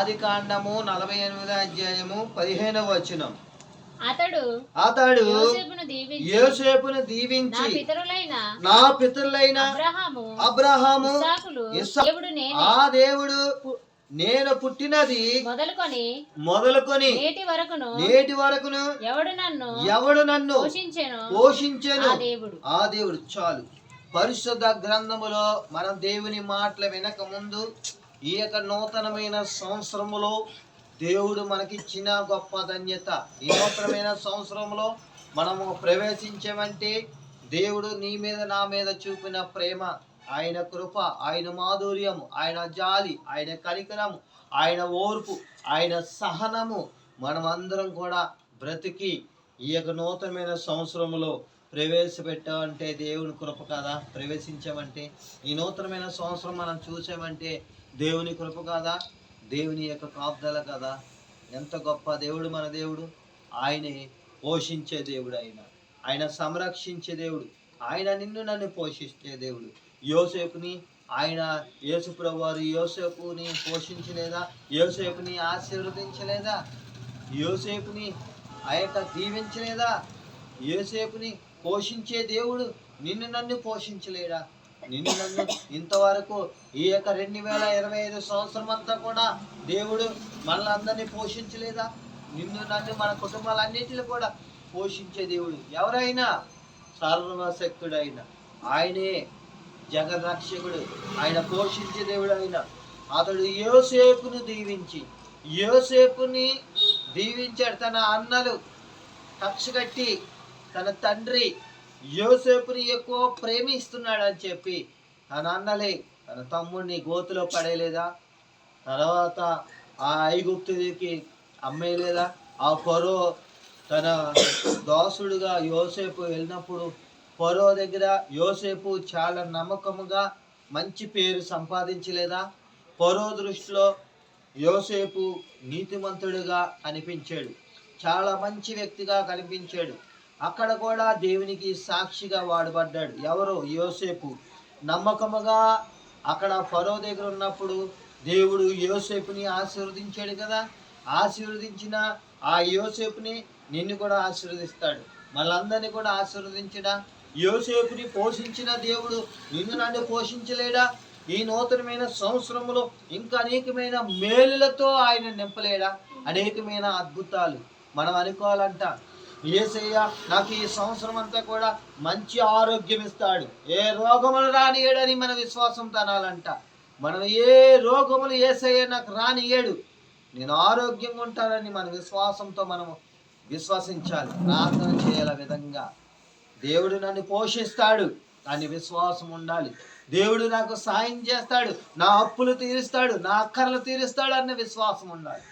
ఆది కాండము నలభై ఎనిమిదో అధ్యాయము పదిహేనవ వచనం. అతడు అతడు యోసేపును దీవించి నా పితరులైన అబ్రహాము ఆ దేవుడు నేను పుట్టినది మొదలుకొని మొదలుకొని నేటి వరకును నేటి వరకును ఎవడు నన్ను ఎవడు నన్ను పోషించెను? పోషించెను? ఆ దేవుడు. ఆ దేవుడు చాలు. పరిశుద్ధ గ్రంథములో మనం దేవుని మాటలు వినక ముందు ఈ యొక్క నూతనమైన సంవత్సరములో దేవుడు మనకిచ్చిన గొప్ప ధన్యత. ఈ నూతనమైన సంవత్సరంలో మనము ప్రవేశించామంటే దేవుడు నీ మీద నా మీద చూపిన ప్రేమ ఆయన కృప ఆయన మాధుర్యము ఆయన జాలి ఆయన కనికరము ఆయన ఓర్పు ఆయన సహనము మనమందరం కూడా బ్రతికి ఈ యొక్క నూతనమైన సంవత్సరంలో ప్రవేశపెట్టామంటే దేవుని కృప కదా. ప్రవేశించామంటే ఈ నూతనమైన సంవత్సరం మనం చూసామంటే దేవుని కృప కదా? దేవుని యొక్క కాపుదల కదా? ఎంత గొప్ప దేవుడు మన దేవుడు? ఆయనే పోషించే దేవుడు ఆయన ఆయన సంరక్షించే దేవుడు. ఆయన నిన్ను నన్ను పోషించే దేవుడు. యోసేపుని ఆయన యేసుప్రభు వారు యోసేపుని పోషించలేదా? యోసేపుని ఆశీర్వదించలేదా? యోసేపుని ఆ యొక్క దీవించలేదా? యోసేపుని పోషించే దేవుడు నిన్ను నన్ను పోషించలేడా? నిన్ను ఇంతవరకు ఈ యొక్క రెండు వేల ఇరవై ఐదు సంవత్సరం అంతా కూడా దేవుడు మనల్ని అందరినీ పోషించలేదా? నిన్ను నన్ను మన కుటుంబాలన్నిటిని కూడా పోషించే దేవుడు ఎవరైనా సర్వశక్తుడైన ఆయనే జగరక్షకుడు ఆయన పోషించే దేవుడు ఆయన. అతడు యోసేపును దీవించి యోసేపుని దీవించాడు తన అన్నలు కక్ష కట్టి తన తండ్రి యోసేపుని ఎక్కువ ప్రేమిస్తున్నాడు అని చెప్పి తన అన్నలే తన తమ్ముడిని గోతులో పడేయలేదా? తర్వాత ఆ ఐగుప్తుడికి అమ్మేయలేదా? ఆ పొరో తన దోసుడుగా యోసేపు వెళ్ళినప్పుడు పొరో దగ్గర యోసేపు చాలా నమ్మకముగా మంచి పేరు సంపాదించలేదా? పొరో దృష్టిలో యోసేపు నీతిమంతుడుగా కనిపించాడు. చాలా మంచి వ్యక్తిగా కనిపించాడు. అక్కడ కూడా దేవునికి సాక్షిగా వాడబడ్డాడు. ఎవరు? యోసేపు. నమ్మకముగా అక్కడ ఫరో దగ్గర ఉన్నప్పుడు దేవుడు యోసేపుని ఆశీర్వదించాడు కదా? ఆశీర్వదించిన ఆ యోసేపుని నిన్ను కూడా ఆశీర్వదిస్తాడు. మనందరినీ కూడా ఆశీర్వదించడా? యోసేపుని పోషించిన దేవుడు నిన్ను నన్ను పోషించలేడా? ఈ నూతనమైన సంవత్సరంలో ఇంకా అనేకమైన మేలులతో ఆయన నింపలేడా? అనేకమైన అద్భుతాలు. మనం అనుకోవాలంట ఏసయ్య నాకు ఈ సంవత్సరం అంతా కూడా మంచి ఆరోగ్యం ఇస్తాడు. ఏ రోగములు రానియడని మన విశ్వాసం తనాలంట. మనం ఏ రోగములు ఏసయ్య నాకు రానియడు నేను ఆరోగ్యంగా ఉంటానని మన విశ్వాసంతో మనము విశ్వసించాలి. ప్రార్థన చేయాల విధంగా. దేవుడు నన్ను పోషిస్తాడు. అని విశ్వాసం ఉండాలి. దేవుడు నాకు సాయం చేస్తాడు. నా అప్పులు తీరుస్తాడు. నా అక్కర్లు తీరుస్తాడు అన్న విశ్వాసం ఉండాలి.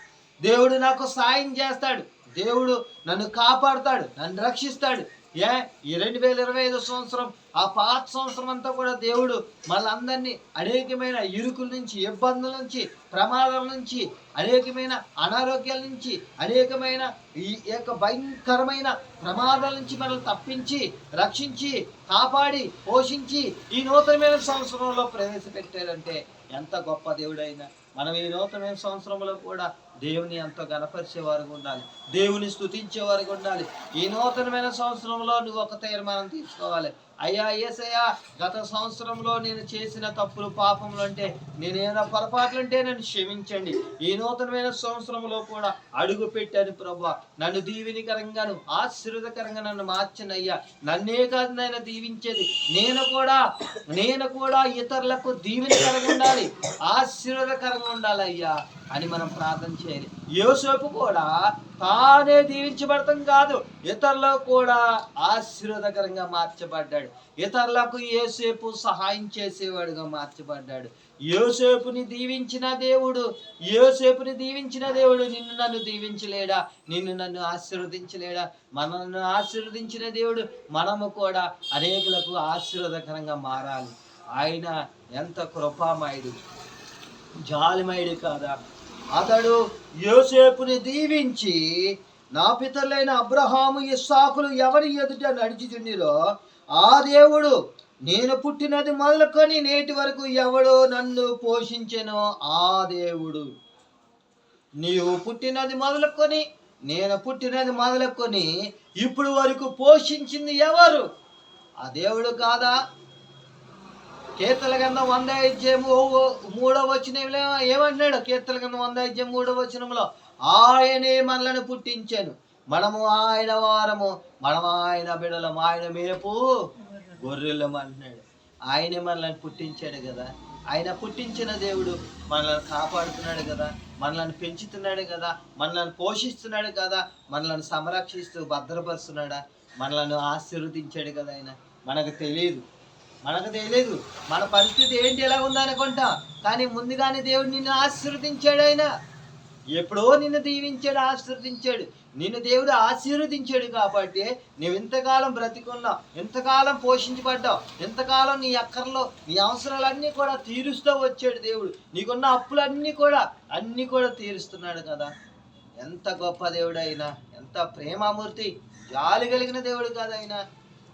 దేవుడు నాకు సాయం చేస్తాడు. దేవుడు నన్ను కాపాడుతాడు నన్ను రక్షిస్తాడు. ఏ? ఈ రెండు వేల ఇరవై ఐదు సంవత్సరం ఆ పాత సంవత్సరం అంతా కూడా దేవుడు మనందరినీ అనేకమైన ఇరుకుల నుంచి ఇబ్బందుల నుంచి ప్రమాదాల నుంచి అనేకమైన అనారోగ్యాల నుంచి అనేకమైన ఈ యొక్క భయంకరమైన ప్రమాదాల నుంచి మనల్ని తప్పించి రక్షించి కాపాడి పోషించి ఈ నూతనమైన సంవత్సరంలో ప్రవేశపెట్టాడంటే ఎంత గొప్ప దేవుడైనా. మనం ఈ నూతనమైన సంవత్సరంలో కూడా దేవుని ఎంతో గణపరిచేవారుగా వారికి ఉండాలి. దేవుని స్థుతించేవారుగా వారికి ఉండాలి. ఈ నూతనమైన సంవత్సరంలో నువ్వు ఒక తీర్మానం తీసుకోవాలి. అయ్యా ఏసయ్యా గత సంవత్సరంలో నేను చేసిన తప్పులు పాపములు అంటే నేనేమైనా పొరపాట్లు అంటే నన్ను క్షమించండి. ఈ నూతనమైన సంవత్సరంలో కూడా అడుగు పెట్టాను ప్రభా నన్ను దీవినికరంగాను ఆశీర్వదకరంగా నన్ను మార్చినయ్యా. నన్నే కాదు నాయన దీవించేది. నేను కూడా నేను కూడా ఇతరులకు దీవెనకరంగా ఉండాలి ఆశీర్వదకరంగా ఉండాలి అయ్యా అని మనం ప్రార్థన చేయాలి. యోసేపు కూడా తానే దీవించబడటం కాదు ఇతరులకు కూడా ఆశీర్వాదకరంగా మార్చబడ్డాడు. ఇతరులకు యోసేపు సహాయం చేసేవాడుగా మార్చబడ్డాడు. యోసేపుని దీవించిన దేవుడు యోసేపుని దీవించిన దేవుడు నిన్ను నన్ను దీవించలేడా? నిన్ను నన్ను ఆశీర్వదించలేడా? మనల్ని ఆశీర్వదించిన దేవుడు మనము కూడా అనేకులకు ఆశీర్వాదకరంగా మారాలి. ఆయన ఎంత కృపామయుడు జాలిమయుడు కాదా? అతడు యోసేపుని దీవించి నా పితరులైన అబ్రహాము ఇస్సాకులు ఎవరి ఎదుట నడిచిచుండిరో ఆ దేవుడు నేను పుట్టినది మొదలుకొని నేటి వరకు ఎవడో నన్ను పోషించెనో ఆ దేవుడు. నీవు పుట్టినది మొదలుకొని నేను పుట్టినది మొదలుకొని ఇప్పుడు వరకు పోషించింది ఎవరు? ఆ దేవుడు కాదా? కీర్తల కింద వంద అధ్యాయము మూడవ వచనంలో ఏమన్నాడు కీర్తల కింద వంద అధ్యాయం మూడవ వచనంలో ఆయనే మనలను పుట్టించాను. మనము ఆయన వారము. మనం ఆయన బిడలం. ఆయన మేపు గొర్రెలం అంటున్నాడు. ఆయనే మనల్ని పుట్టించాడు కదా. ఆయన పుట్టించిన దేవుడు మనల్ని కాపాడుతున్నాడు కదా. మనల్ని పెంచుతున్నాడు కదా. మనల్ని పోషిస్తున్నాడు కదా. మనల్ని సంరక్షిస్తూ భద్రపరుస్తున్నాడా? మనల్ని ఆశీర్వదించాడు కదా ఆయన. మనకు తెలియదు. మనకు తెలియదు మన పరిస్థితి ఏంటి ఎలా ఉందనుకుంటా కానీ ముందుగానే దేవుడు నిన్ను ఆశీర్వదించాడు ఆయన. ఎప్పుడో నిన్ను దీవించాడు ఆశీర్వదించాడు. నిన్ను దేవుడు ఆశీర్వదించాడు కాబట్టి నువ్వు ఇంతకాలం బ్రతికున్నావు ఎంతకాలం పోషించబడ్డావు ఎంతకాలం నీ అక్కర్లో నీ అవసరాలన్నీ కూడా తీరుస్తూ వచ్చాడు దేవుడు. నీకున్న అప్పులన్నీ కూడా అన్నీ కూడా తీరుస్తున్నాడు కదా. ఎంత గొప్ప దేవుడు అయినా ఎంత ప్రేమామూర్తి జాలి కలిగిన దేవుడు కదా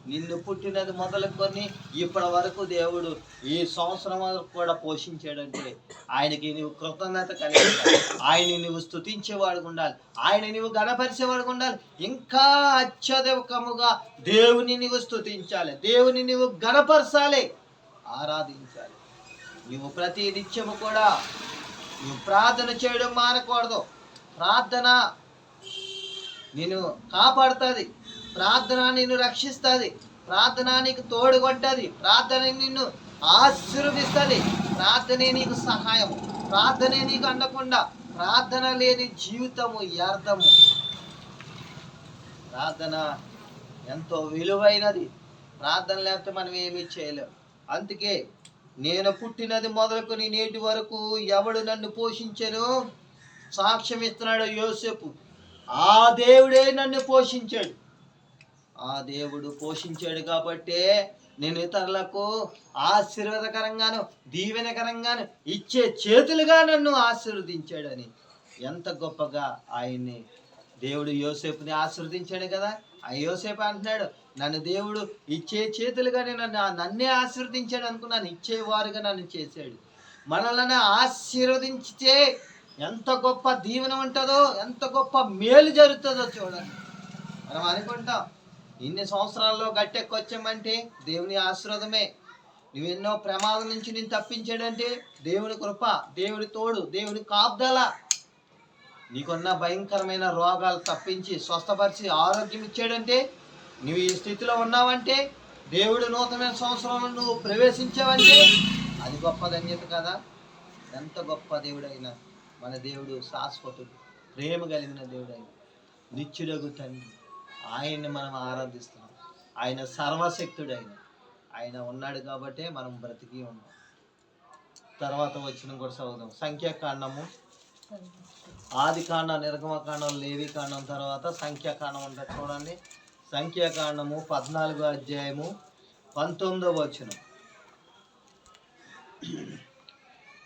నిన్ను పుట్టినది మొదలుకొని ఇప్పటి వరకు దేవుడు ఈ సంవత్సరం వరకు కూడా పోషించాడంటే ఆయనకి నువ్వు కృతజ్ఞత కలిగి ఆయన నువ్వు స్థుతించేవాడు ఉండాలి. ఆయన నువ్వు గణపరిచేవాడు ఉండాలి. ఇంకా అత్యధికముగా దేవుని నువ్వు స్థుతించాలి దేవుని నువ్వు గణపరచాలి. ఆరాధించాలి. నువ్వు ప్రతి నిత్యము కూడా నువ్వు ప్రార్థన చేయడం మానకూడదు. ప్రార్థన నిన్ను కాపాడుతుంది. ప్రార్థన నిన్ను రక్షిస్తుంది. ప్రార్థన నీకు తోడుగొట్టది ప్రార్థన నిన్ను ఆశీర్విస్తుంది ప్రార్థనే నీకు సహాయం. ప్రార్థనే నీకు అందకుండా ప్రార్థన లేని జీవితము వ్యర్థము. ప్రార్థన ఎంతో విలువైనది. ప్రార్థన లేకపోతే మనం ఏమీ చేయలేం. అందుకే నేను పుట్టినది మొదలుకొని నేటి వరకు ఎవడు నన్ను పోషించెను? సాక్ష్యం ఇస్తున్నాడు యోసేపు. ఆ దేవుడే నన్ను పోషించాడు. ఆ దేవుడు పోషించాడు కాబట్టే నేను ఇతరులకు ఆశీర్వాదకరంగాను దీవెనకరంగాను ఇచ్చే చేతులుగా నన్ను ఆశీర్వదించాడని. ఎంత గొప్పగా ఆయన్ని దేవుడు యోసేపుని ఆశీర్వదించాడు కదా? ఆ యోసేపు అంటున్నాడు నన్ను దేవుడు ఇచ్చే చేతులుగానే నన్ను నన్నే ఆశీర్వదించాడు అనుకున్నాను ఇచ్చేవారుగా నన్ను చేశాడు. మనల్ని ఆశీర్వదించితే ఎంత గొప్ప దీవెన ఉంటుందో ఎంత గొప్ప మేలు జరుగుతుందో చూడండి. మనం అనుకుంటాం ఇన్ని సంవత్సరాల్లో గట్టెక్కొచ్చామంటే దేవుని ఆశీర్వాదమే. నువ్వు ఎన్నో ప్రమాదం నుంచి నేను తప్పించాడంటే దేవుని కృప దేవుని తోడు దేవుని కాపుదల. నీకున్న భయంకరమైన రోగాలు తప్పించి స్వస్థపరిచి ఆరోగ్యం ఇచ్చాడంటే నువ్వు ఈ స్థితిలో ఉన్నావంటే దేవుడు నూతనమైన సంవత్సరంలో నువ్వు ప్రవేశించావంటే అది గొప్ప ధన్యత కదా. ఎంత గొప్ప దేవుడైనా మన దేవుడు శాశ్వతుడు ప్రేమ కలిగిన దేవుడైన నిత్యుడగు తండ్రి. ఆయన్ని మనం ఆరాధిస్తున్నాం. ఆయన సర్వశక్తుడైన ఆయన ఉన్నాడు కాబట్టే మనం బ్రతికి ఉన్నాం. తర్వాత వచ్చిన కూడా చదువుదాం. సంఖ్యాకాండము. ఆది కాండం నిర్గమకాండం లేవి కాండం తర్వాత సంఖ్యాకాండం ఉంటుంది చూడండి. సంఖ్యాకాండము పద్నాలుగో అధ్యాయము పంతొమ్మిదో వచనం.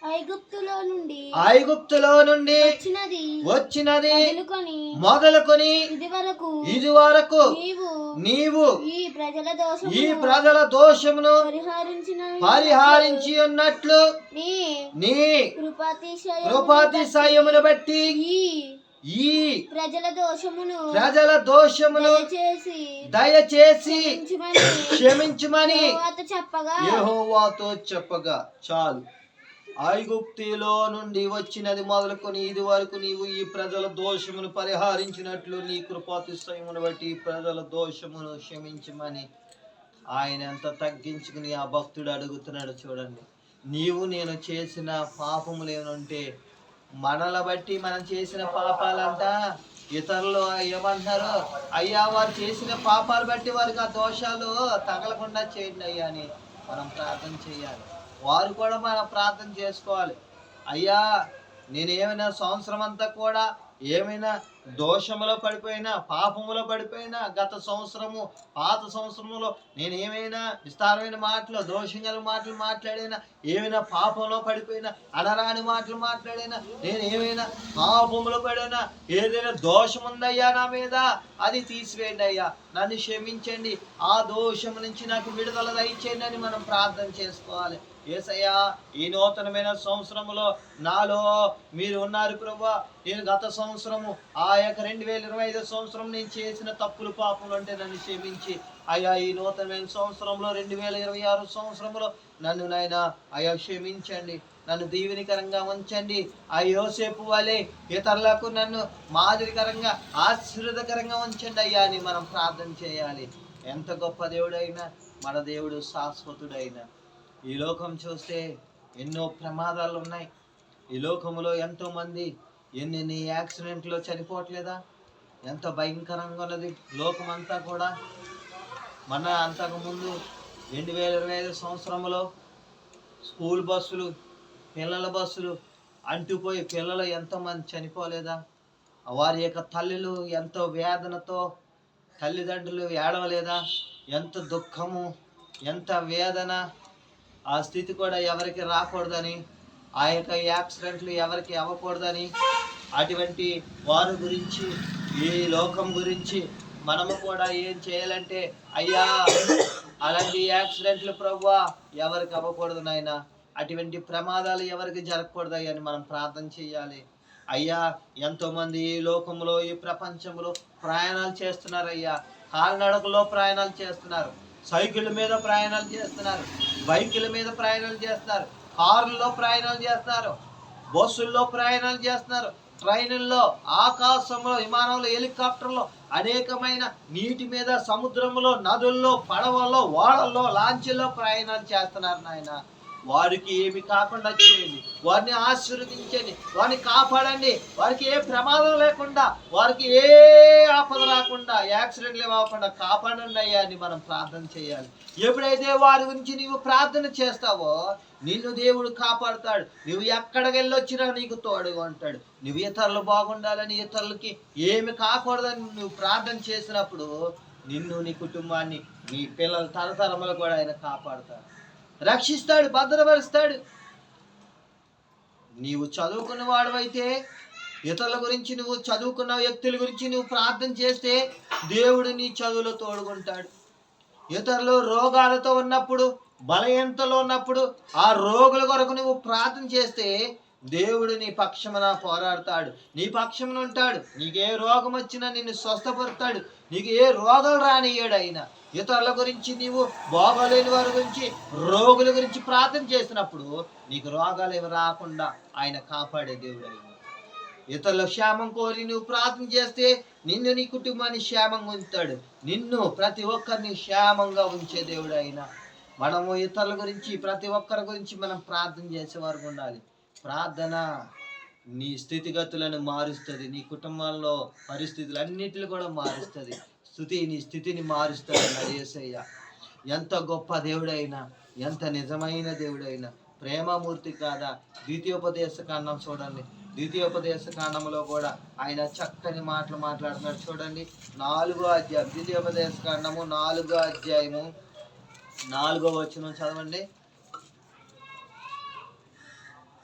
ఐగుప్తులో నుండి ఐగుప్తులో నుండి వచ్చినది. వచ్చినది. మొదలుకొని మొదలుకొని ఇది వరకు ఇది వరకు నీవు నీవు ఈ ప్రజల దోషం ఈ ప్రజల దోషమును పరిహరించిన పరిహారించి ఉన్నట్లు నీ నీ కృపాతిశయ కృపాతిశయమును బట్టి ఈ ఈ ప్రజల దోషమును ప్రజల దోషమును చేసి దయచేసి క్షమించమని చెప్పగా. యెహోవాతో చెప్పగా. చాలు. ఐగుప్తిలో నుండి వచ్చినది మొదలుకొని ఇది వరకు నీవు ఈ ప్రజల దోషమును పరిహరించినట్లు నీ కృపాతిశయమును బట్టి ప్రజల దోషమును క్షమించమని ఆయన ఎంత తగ్గించుకుని ఆ భక్తుడు అడుగుతున్నాడు చూడండి. నీవు నేను చేసిన పాపములు ఏమంటే మనల బట్టి మనం చేసిన పాపాలంట ఇతరులు ఏమంటారు అయ్యా వారు చేసిన పాపాలు బట్టి వారికి ఆ దోషాలు తగలకుండా చేయండి అయ్యా అని మనం ప్రార్థన చేయాలి. వారు కూడా మనం ప్రార్థన చేసుకోవాలి. అయ్యా నేను ఏమైనా సంవత్సరం అంతా కూడా ఏమైనా దోషములో పడిపోయినా పాపములో పడిపోయినా గత సంవత్సరము పాత సంవత్సరములో నేను ఏమైనా విస్తారమైన మాటలు దోషంగల మాటలు మాట్లాడినా ఏమైనా పాపంలో పడిపోయినా అనరాని మాటలు మాట్లాడినా నేను ఏమైనా పాపములో పడినా ఏదైనా దోషం ఉందయ్యా నా మీద అది తీసివేయండి అయ్యా. నన్ను క్షమించండి. ఆ దోషం నుంచి నాకు విడుదల దయచేయండి అని మనం ప్రార్థన చేసుకోవాలి. ఏసయ్యా ఈ నూతనమైన సంవత్సరములో నాలో మీరు ఉన్నారు ప్రభా. నేను గత సంవత్సరము ఆ యొక్క రెండు వేల ఇరవై ఐదు సంవత్సరం నేను చేసిన తప్పులు పాపములు అంటే నన్ను క్షమించి. అయ్యా ఈ నూతనమైన సంవత్సరంలో రెండు వేల ఇరవై ఆరు సంవత్సరంలో నన్ను నాయన అయ్యా క్షమించండి. నన్ను దీవెనికరంగా ఉంచండి. ఆ యోసేపు వలె ఇతరులకు నన్ను మాదిరికరంగా ఆశీర్వదకరంగా ఉంచండి అయ్యా అని మనం ప్రార్థన చేయాలి. ఎంత గొప్ప దేవుడైనా మన దేవుడు శాశ్వతుడైన ఈ లోకం చూస్తే ఎన్నో ప్రమాదాలు ఉన్నాయి ఈ లోకంలో ఎంతో మంది ఎన్నెన్ని యాక్సిడెంట్లో చనిపోవట్లేదా? ఎంత భయంకరంగా ఉన్నది లోకం అంతా కూడా? మన అంతకుముందు రెండు వేల ఇరవై ఐదు సంవత్సరంలో స్కూల్ బస్సులు పిల్లల బస్సులు అంటుపోయి పిల్లలు ఎంతోమంది చనిపోలేదా? వారి యొక్క తల్లులు ఎంతో వేదనతో తల్లిదండ్రులు ఏడవలేదా? ఎంత దుఃఖము ఎంత వేదన ఆ స్థితి కూడా ఎవరికి రాకూడదని ఆ యొక్క యాక్సిడెంట్లు ఎవరికి అవ్వకూడదని అటువంటి వారి గురించి ఈ లోకం గురించి మనము కూడా ఏం చేయాలంటే అయ్యా అలాంటి యాక్సిడెంట్లు ప్రవ్వా ఎవరికి అవ్వకూడదు నాయన. అటువంటి ప్రమాదాలు ఎవరికి జరగకూడదు అని మనం ప్రార్థన చేయాలి. అయ్యా ఎంతోమంది ఈ లోకంలో ఈ ప్రపంచంలో ప్రయాణాలు చేస్తున్నారు అయ్యా కాలినడకలో ప్రయాణాలు చేస్తున్నారు. సైకిళ్ళ మీద ప్రయాణాలు చేస్తున్నారు బైకుల మీద ప్రయాణాలు చేస్తున్నారు కార్లలో ప్రయాణాలు చేస్తున్నారు బస్సుల్లో ప్రయాణాలు చేస్తున్నారు. ట్రైన్లలో ఆకాశంలో విమానంలో హెలికాప్టర్లో అనేకమైన నీటి మీద సముద్రంలో నదుల్లో పడవల్లో ఓడల్లో లాంచీల్లో ప్రయాణాలు చేస్తున్నారు నాయన. వారికి ఏమి కాకుండా చేయండి. వారిని ఆశీర్వదించండి. వారిని కాపాడండి. వారికి ఏ ప్రమాదం లేకుండా వారికి ఏ ఆపద రాకుండా యాక్సిడెంట్లు కాకుండా కాపాడండి అయ్యా అని మనం ప్రార్థన చేయాలి. ఎప్పుడైతే వారి గురించి నీవు ప్రార్థన చేస్తావో నిన్ను దేవుడు కాపాడుతాడు. నువ్వు ఎక్కడికి వెళ్ళొచ్చినా నీకు తోడుగా ఉంటాడు. నువ్వు ఇతరులు బాగుండాలని ఇతరులకి ఏమి కాకూడదని నువ్వు ప్రార్థన చేసినప్పుడు నిన్ను నీ కుటుంబాన్ని నీ పిల్లల తరతరములు కూడా ఆయన కాపాడుతాడు. రక్షిస్తాడు భద్రపరుస్తాడు. నీవు చదువుకున్న వాడవైతే ఇతరుల గురించి నువ్వు చదువుకున్న వ్యక్తుల గురించి నువ్వు ప్రార్థన చేస్తే దేవుడు నీ చదువులో తోడుకుంటాడు ఇతరులు రోగాలతో ఉన్నప్పుడు బలహీనతలో ఉన్నప్పుడు ఆ రోగుల కొరకు నువ్వు ప్రార్థన చేస్తే దేవుడు నీ పక్షమున పోరాడతాడు. నీ పక్షమున ఉంటాడు. నీకు ఏ రోగం వచ్చినా నిన్ను స్వస్థపరుతాడు నీకు ఏ రోగాలు రానియ్యాడు ఆయన ఇతరుల గురించి నీవు బాగోలేని వారి గురించి రోగుల గురించి ప్రార్థన చేసినప్పుడు నీకు రోగాలు ఏమి రాకుండా ఆయన కాపాడే దేవుడు ఆయన ఇతరుల క్షేమం కోరి నువ్వు ప్రార్థన చేస్తే నిన్ను నీ కుటుంబాన్ని క్షేమంగా ఉంచుతాడు. నిన్ను ప్రతి ఒక్కరిని క్షేమంగా ఉంచే దేవుడు ఆయన మనము ఇతరుల గురించి ప్రతి ఒక్కరి గురించి మనం ప్రార్థన చేసేవారు ఉండాలి. ప్రార్థన నీ స్థితిగతులను మారుస్తుంది నీ కుటుంబంలో పరిస్థితులు అన్నిటిని కూడా మారుస్తుంది. స్థుతి నీ స్థితిని మారుస్తుంది నరేసయ్య యేసయ్య. ఎంత గొప్ప దేవుడైనా ఎంత నిజమైన దేవుడైనా ప్రేమమూర్తి కాదా? ద్వితీయోపదేశ కాండం చూడండి. ద్వితీయోపదేశ కాండంలో కూడా ఆయన చక్కని మాటలు మాట్లాడుతున్నాడు. చూడండి నాలుగో అధ్యాయం. ద్వితీయోపదేశ కాండము నాలుగో అధ్యాయము. నాలుగో వచనం చదవండి.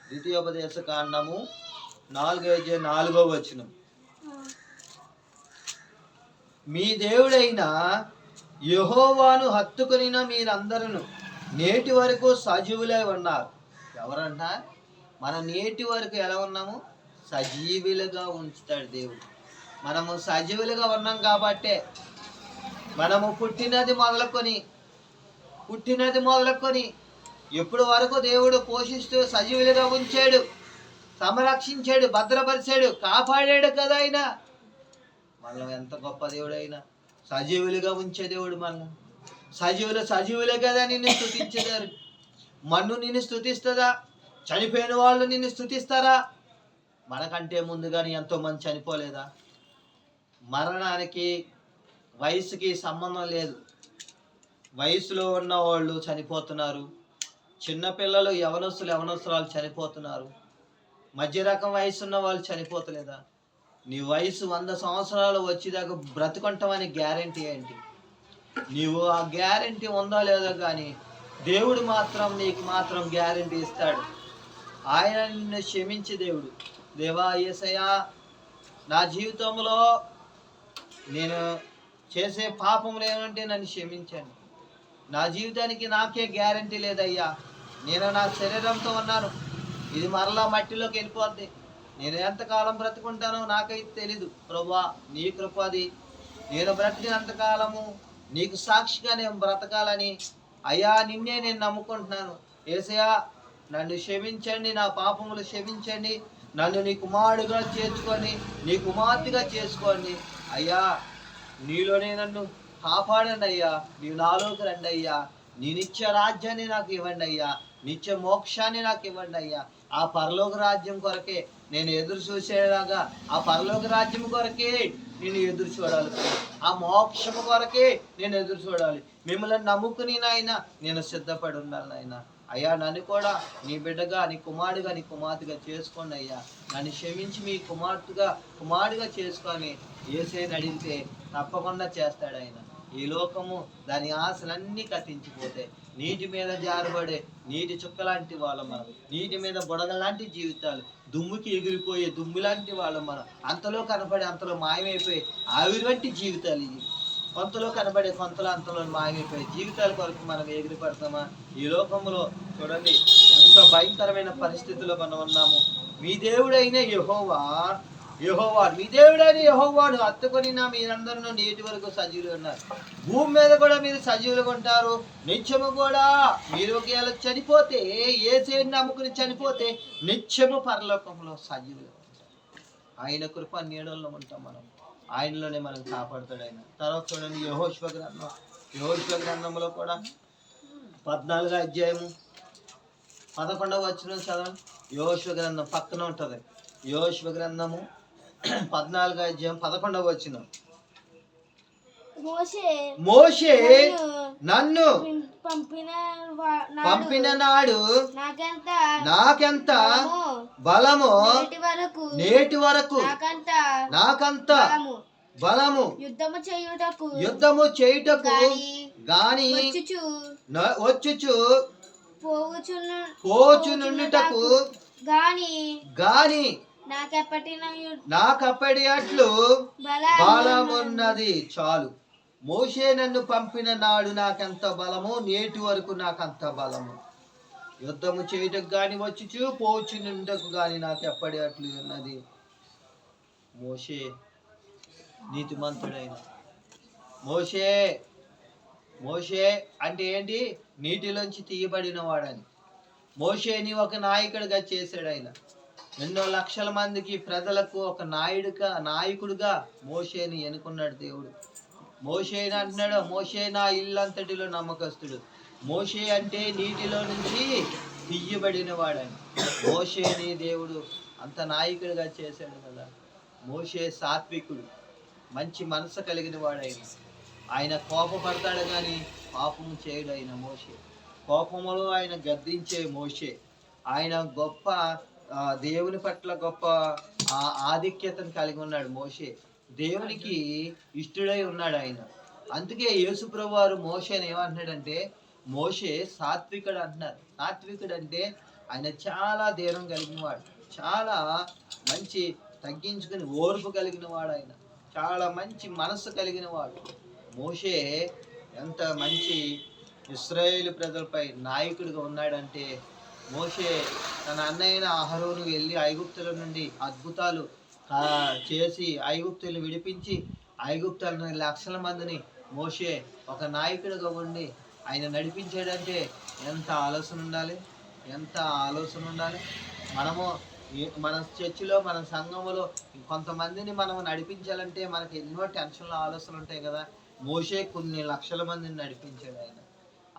ద్వితీయోపదేశ కాండము నాలుగో అధ్యాయం నాలుగో వచనం మీ దేవుడైన యహోవాను హత్తుకొనిన మీరందరూ నేటి వరకు సజీవులై ఉన్నారు. ఎవరంట? మనం నేటి వరకు ఎలా ఉన్నాము? సజీవులుగా ఉంచుతాడు దేవుడు. మనము సజీవులుగా ఉన్నాం కాబట్టే మనము పుట్టినది మొదలుకొని పుట్టినది మొదలుకొని ఎప్పుడు వరకు దేవుడు పోషిస్తూ సజీవులుగా ఉంచాడు? సంరక్షించాడు భద్రపరిచాడు కాపాడాడు కదా ఆయన. మనం ఎంత గొప్ప దేవుడు అయినా సజీవులుగా ఉంచే దేవుడు మనం సజీవులు సజీవులే కదా నిన్ను స్థుతించేదారు. మన్ను నిన్ను స్థుతిస్తుందా? చనిపోయిన వాళ్ళు నిన్ను స్థుతిస్తారా? మనకంటే ముందుగానే ఎంతో మంది చనిపోలేదా? మరణానికి వయసుకి సంబంధం లేదు. వయసులో ఉన్న వాళ్ళు చనిపోతున్నారు చిన్నపిల్లలు యవనస్తులు యవనస్తురాలు చనిపోతున్నారు. మధ్య రకం వయసు ఉన్న వాళ్ళు చనిపోతలేదా? నీ వయసు వంద సంవత్సరాలు వచ్చేదాకా బ్రతుకుంటామని గ్యారంటీ ఏంటి? నీవు ఆ గ్యారంటీ ఉందో లేదో కానీ దేవుడు మాత్రం నీకు మాత్రం గ్యారంటీ ఇస్తాడు. ఆయన నిన్ను క్షమించే దేవుడు. దేవా యేసయ్యా నా జీవితంలో నేను చేసే పాపములు ఏమంటే నన్ను క్షమించండి. నా జీవితానికి నాకే గ్యారంటీ లేదయ్యా. నేను నా శరీరంతో ఉన్నాను. ఇది మరలా మట్టిలోకి వెళ్ళిపోద్ది. నేను ఎంతకాలం బ్రతుకుంటానో నాకైతే తెలీదు. ప్రభా నీ కృపది నేను బ్రతికినంతకాలము నీకు సాక్షిగా నేను బ్రతకాలని. అయ్యా నిన్నే నేను నమ్ముకుంటున్నాను. ఏసయా నన్ను క్షమించండి నా పాపములు క్షమించండి. నన్ను నీ కుమారుడుగా చేర్చుకొని నీ కుమార్తెగా చేసుకోండి. అయ్యా నీలోనే నన్ను కాపాడండి అయ్యా. నీవు నాలోకి రండి అయ్యా. నీ నిత్య రాజ్యాన్ని నాకు ఇవ్వండి అయ్యా. నిత్య మోక్షాన్ని నాకు ఇవ్వండి అయ్యా. ఆ పరలోక రాజ్యం కొరకే నేను ఎదురు చూసేలాగా ఆ పరలోక రాజ్యం కొరకే నేను ఎదురు చూడాలి. ఆ మోక్షము కొరకే నేను ఎదురు చూడాలి. మిమ్మల్ని నమ్ముకుని నాయన నేను సిద్ధపడి ఉండాలి నాయన. అయ్యా నన్ను కూడా నీ బిడ్డగా నీ కుమారుడిగా నీ కుమార్తెగా చేసుకోండి అయ్యా. నన్ను క్షమించి మీ కుమార్తెగా కుమారుడిగా చేసుకొని ఏసేని అడిగితే తప్పకుండా చేస్తాడు ఆయన. ఈ లోకము దాని ఆశలన్నీ కట్టించిపోతాయి నీటి మీద జారబడే నీటి చుక్క లాంటి వాళ్ళం మనం నీటి మీద బుడగ లాంటి జీవితాలు దుమ్ముకి ఎగిరిపోయే దుమ్ము లాంటి వాళ్ళం మనం అంతలో కనపడే అంతలో మాయమైపోయి ఆవిరి వంటి జీవితాలు ఇవి. కొంతలో కనబడే కొంతలో అంతలో మాయమైపోయి జీవితాల కొరకు మనం ఎగిరి పడతామా? ఈ లోకంలో చూడండి ఎంత భయంకరమైన పరిస్థితుల్లో మనం ఉన్నాము. మీ దేవుడైన యహోవా యహోవాడు మీ దేవుడైన యహోవాడు అత్తుకొని నా మీరందరూ నేటి వరకు సజీవులు ఉన్నారు. భూమి మీద కూడా మీరు సజీవులుగా ఉంటారు నిత్యము కూడా మీరు ఒకవేళ చనిపోతే ఏ సేని నమ్ముకుని చనిపోతే నిత్యము పరలోకంలో సజీవులు ఆయన కృప నీడల్లో ఉంటాం మనం. ఆయనలోనే మనం కాపాడుతాడు ఆయన. తర్వాత చూడండి యహోశ్వ గ్రంథం. యహోశ్వ గ్రంథంలో కూడా పద్నాలుగో అధ్యాయము పదకొండవ వచ్చిన చదవండి. యోశ్వ గ్రంథం పక్కన ఉంటుంది. యోశ్వ గ్రంథము పద్నాలుగో అధ్యాయం పదకొండవ వచ్చిన మోషే నన్ను పంపిన నాడు నాకెంత బలము? నేటి వరకు నాకంత బలము. యుద్ధము చేయుటకు యుద్ధము చేయుటకు గాని వచ్చుచు. పోచునుండుటకు గాని గాని నాకెప్పటిన యు- నాకప్పటి అట్లు బలము బలమున్నది. చాలు. మోషే నన్ను పంపిన నాడు నాకెంత బలము నేటి వరకు నాకంత బలము. యుద్ధము చేయుటకు గాని వచ్చుచు పోచు నుండకు గాని నాకు ఎప్పటి అట్లు ఉన్నది? మోషే నీతిమంతుడైన. మోషే మోషే అంటే ఏంటి? నీటిలోంచి తీయబడిన వాడని మోషేని ఒక నాయకుడిగా చేశాడు ఆయన ఎన్నో లక్షల మందికి ప్రజలకు ఒక నాయుడుగా నాయకుడుగా మోషేని ఎన్నుకున్నాడు దేవుడు. మోషేని అంటున్నాడు? మోషే నా ఇల్లంతటిలో నమ్మకస్తుడు. మోషే అంటే నీటిలో నుంచి తీయబడిన వాడని మోషేని దేవుడు అంత నాయకుడిగా చేశాడు కదా. మోషే సాత్వికుడు. మంచి మనసు కలిగిన వాడైన. ఆయన కోపపడతాడు కానీ పాపం చేయడు ఆయన మోషే. కోపములో ఆయన గద్దించే మోషే. ఆయన గొప్ప దేవుని పట్ల గొప్ప ఆధిక్యతను కలిగి ఉన్నాడు మోషే. దేవునికి ఇష్టడై ఉన్నాడు ఆయన. అందుకే యేసుప్రభు వారు మోషేని ఏమంటున్నాడంటే మోషే సాత్వికుడు అంటున్నారు. సాత్వికుడు అంటే ఆయన చాలా ధైర్యం కలిగిన వాడు. చాలా మంచి తగ్గించుకుని ఓర్పు కలిగిన వాడు ఆయన. చాలా మంచి మనస్సు కలిగిన వాడు. మోషే ఎంత మంచి ఇస్రాయేల్ ప్రజలపై నాయకుడిగా ఉన్నాడంటే మోషే తన అన్నయ్యన అహరోను వెళ్ళి ఐగుప్తుల నుండి అద్భుతాలు చేసి ఐగుప్తులు విడిపించి ఐగుప్తుల లక్షల మందిని మోషే ఒక నాయకుడిగా ఉండి ఆయన నడిపించాడంటే ఎంత ఆలోచన ఉండాలి? ఎంత ఆలోచన ఉండాలి? మనము మన చర్చిలో మన సంఘములో కొంతమందిని మనం నడిపించాలంటే మనకి ఎన్నో టెన్షన్లు ఆలోచనలు ఉంటాయి కదా. మోషే కొన్ని లక్షల మందిని నడిపించాడు ఆయన.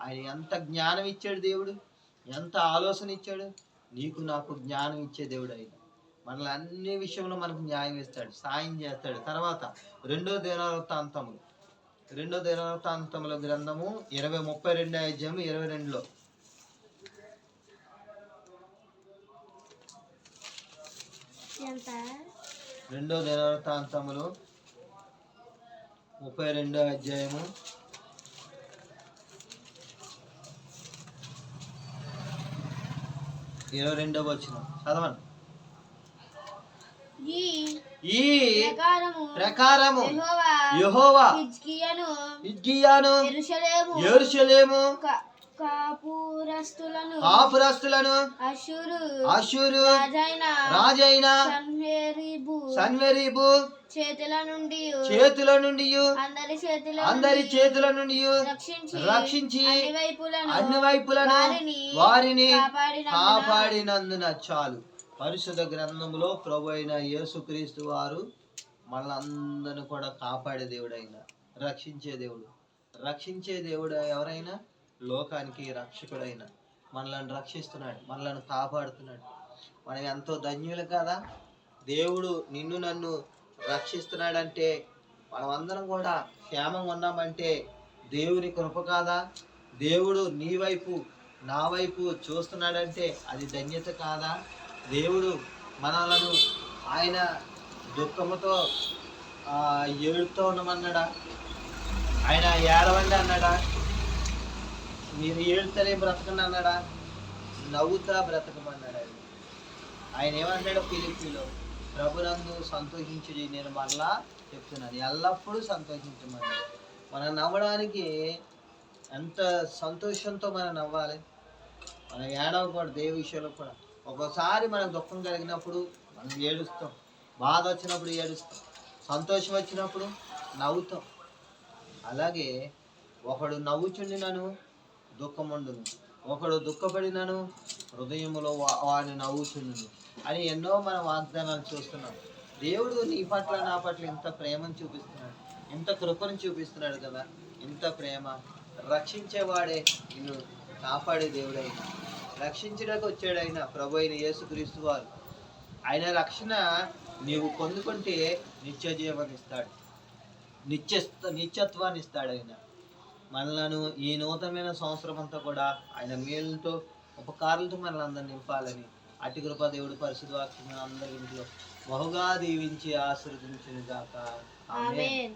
ఆయన ఎంత జ్ఞానం ఇచ్చాడు దేవుడు? ఎంత ఆలోచన ఇచ్చాడు? నీకు నాకు జ్ఞానం ఇచ్చే దేవుడు ఆయన. మనల్ని అన్ని విషయంలో మనకు న్యాయం ఇస్తాడు సాయం చేస్తాడు. తర్వాత రెండో దినవృత్తాంతములు రెండో దినవృత్తాంతముల గ్రంథము ఇరవై ముప్పై రెండో అధ్యాయం ఇరవై రెండులో. రెండో దినవృత్తాంతములు ముప్పై రెండో అధ్యాయము ఇరవై రెండో వచ్చిన చదవండి. ఈ ప్రకారము యెహోవా హిజ్కియను క- కాపురస్తులను కాపురస్తులను అశురు అశూరు రాజైన రాజైన సన్వెరీబు చేతుల నుండి చేతుల నుండి అందరి చేతుల అందరి చేతుల నుండి రక్షించి రక్షించి అన్ని వైపులను వారిని వారిని కాపాడిన కాపాడినందున చాలు. పరిశుద్ధ గ్రంథములో ప్రభు అయిన యేసుక్రీస్తు వారు మనలందరిని కూడా కాపాడే దేవుడైన రక్షించే దేవుడు. రక్షించే దేవుడు ఎవరైనా? లోకానికి రక్షకుడైన మనలను రక్షిస్తున్నాడు మనలను కాపాడుతున్నాడు. మనం ఎంతో ధన్యులు కదా. దేవుడు నిన్ను నన్ను రక్షిస్తున్నాడంటే మనమందరం కూడా క్షేమంగా ఉన్నామంటే దేవుని కృప కాదా? దేవుడు నీ వైపు నా వైపు చూస్తున్నాడంటే అది ధన్యత కాదా? దేవుడు మనలను ఆయన దుఃఖముతో ఏడుతో ఉండమన్నాడా? ఆయన ఏడవండి అన్నాడా? మీరు ఏడుతలే బ్రతకండి అన్నాడా? నవ్వుతా బ్రతకమన్నాడు ఆయన? ఆయన ఏమన్నాడు పిలిపిలో ప్రభునందు సంతోషించుడి నేను మరలా చెప్తున్నాను. ఎల్లప్పుడూ సంతోషించమన్నాడు. మనం నవ్వడానికి ఎంత సంతోషంతో మనం నవ్వాలి. మనం ఏడవకూడదు దేవ విషయంలో కూడా. ఒక్కోసారి మనం దుఃఖం కలిగినప్పుడు మనం ఏడుస్తాం. బాధ వచ్చినప్పుడు ఏడుస్తాం. సంతోషం వచ్చినప్పుడు నవ్వుతాం. అలాగే ఒకడు నవ్వుచుండినను దుఃఖముండును. ఒకడు దుఃఖపడినను హృదయములో వా- వాడిని నవ్వుచుండును. అని ఎన్నో మన వాగ్దానాలు చూస్తున్నాం. దేవుడు నీ పట్ల నా పట్ల ఇంత ప్రేమను చూపిస్తున్నాడు. ఇంత కృపను చూపిస్తున్నాడు కదా. ఇంత ప్రేమ. రక్షించేవాడే నిన్ను కాపాడే దేవుడైన. రక్షించడానికి వచ్చాడైనా ప్రభు అయిన యేసుక్రీస్తు వారు. ఆయన రక్షణ నీవు పొందుకుంటే నిత్య జీవనిస్తాడు. నిత్య నిత్యత్వాన్ని ఇస్తాడు ఆయన మనలను ఈ నూతనమైన సంవత్సరం అంతా కూడా ఆయన మేలుతో ఉపకారాలతో మనల్ని అందరిని నింపాలని అట్టి కృప దేవుడు పరిశుద్ధ వాక్యం అందరి ఇంట్లో బహుగా దీవించి ఆశీర్వదించిన గాక ఆమేన్.